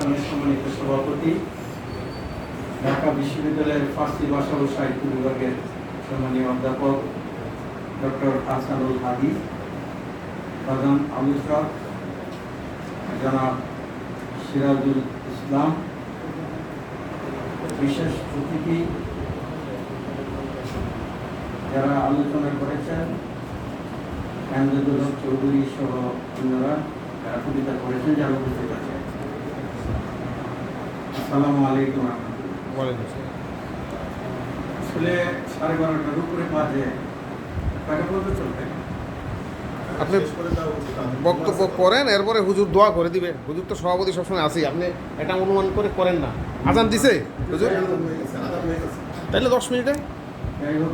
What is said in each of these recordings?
প্রতিষ্ঠানের সম্মানিত সভাপতি, ঢাকা বিশ্ববিদ্যালয়ের ফার্সি ভাষা ও সাহিত্য বিভাগের সম্মানীয় অধ্যাপক ডক্টর হাসানুল হাদি, প্রধান আলুসরাফ জনাব সিরাজুল ইসলাম, বিশেষ অতিথি যারা আলোচনা করেছেন কামরুল চৌধুরী সহ অন্যরা যারা কবিতা করেছেন, যারা উপস্থিত আছে আসসালামু আলাইকুম আসলে সাড়ে বারোটার উপরে বাজে। কয়টা পর্যন্ত চলবে? আপনি বক্তব্য করেন এরপরে হুজুর দোয়া করে দিবে। হুজুর তো সভাপতি সবসময় আসি আপনি এটা অনুমান করে করেন না। আজান দিছে? হুজুর? তাইলে দশ মিনিটে? যাই হোক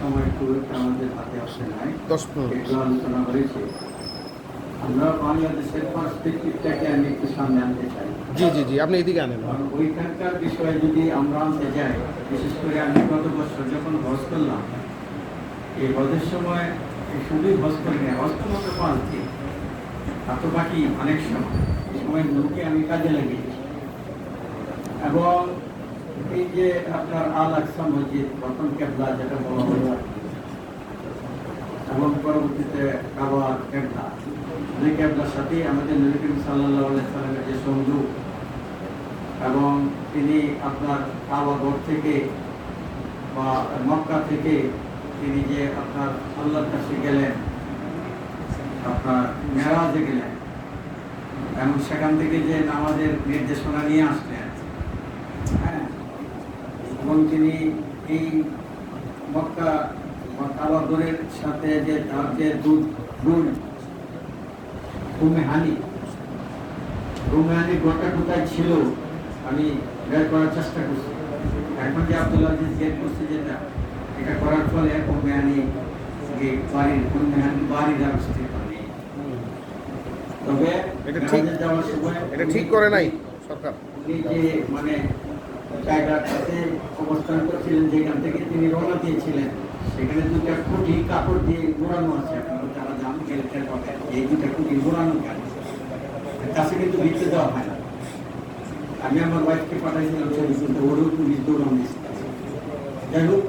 সময় খুব আমাদের হাতে আসে নাই। দশ মিনিট আলোচনা হয়েছে আমরা বাংলাদেশের পার্সপেক্টিভটাকে আমি একটু সামনে আনতে চাই। জি জি জি আপনি এদিকে আনেন। ওইখানকার বিষয়ে যদি আমরা আনতে যাই বিশেষ করে আমি গত বছর যখন হজ করলাম এই হজের সময় শুধুই হজ করি না হজ তো মাত্র পাঁচ দিন। তো বাকি অনেক সময়। এই সময় নৌকে আমি কাজে লাগিয়েছি এবং এই যে আপনার আল আকসা মসজিদ রতন কেবলা যেটা বলা হয়েছে এবং পরবর্তীতে কাবার কেবলা দুই কেবলার সাথে আমাদের নবী করিম সাল্লামের যে সংযোগ এবং তিনি আপনার কাবাগর থেকে বা মক্কা থেকে তিনি যে আপনার আল্লাহর কাছে গেলেন, আপনার মেরাজে গেলেন এবং সেখান থেকে যে নামাজের নির্দেশনা নিয়ে আসলেন হ্যাঁ এবং তিনি এই মক্কা বা কাবাগরের সাথে যে তার যে দুধ দুধ হানি রুমানি গোটা কোথায় ছিল আমি বের করার চেষ্টা করছি। এখন যে আব্দুল আজিজ গেট করছে যেটা এটা করার ফলে রুমানি বাড়ির রুমানি বাড়ির নেই তবে এটা ঠিক- যাওয়ার সময় এটা ঠিক করে নাই সরকার। উনি যে মানে জায়গাটাতে অবস্থান করছিলেন যেখান থেকে তিনি রওনা দিয়েছিলেন সেখানে দুটা খুঁটি কাপড় দিয়ে ঘোরানো আছে। আপনারা যারা জান গেলেন কথা এই দুটা খুঁটি ঘোরানো কেন কাছে কিন্তু ভিত্তি দেওয়া হয় না। আমি আমার ওয়াইফকে পাঠাইছিলাম ছবি কিন্তু ওরও পুলিশ দৌড়ানো যাই হোক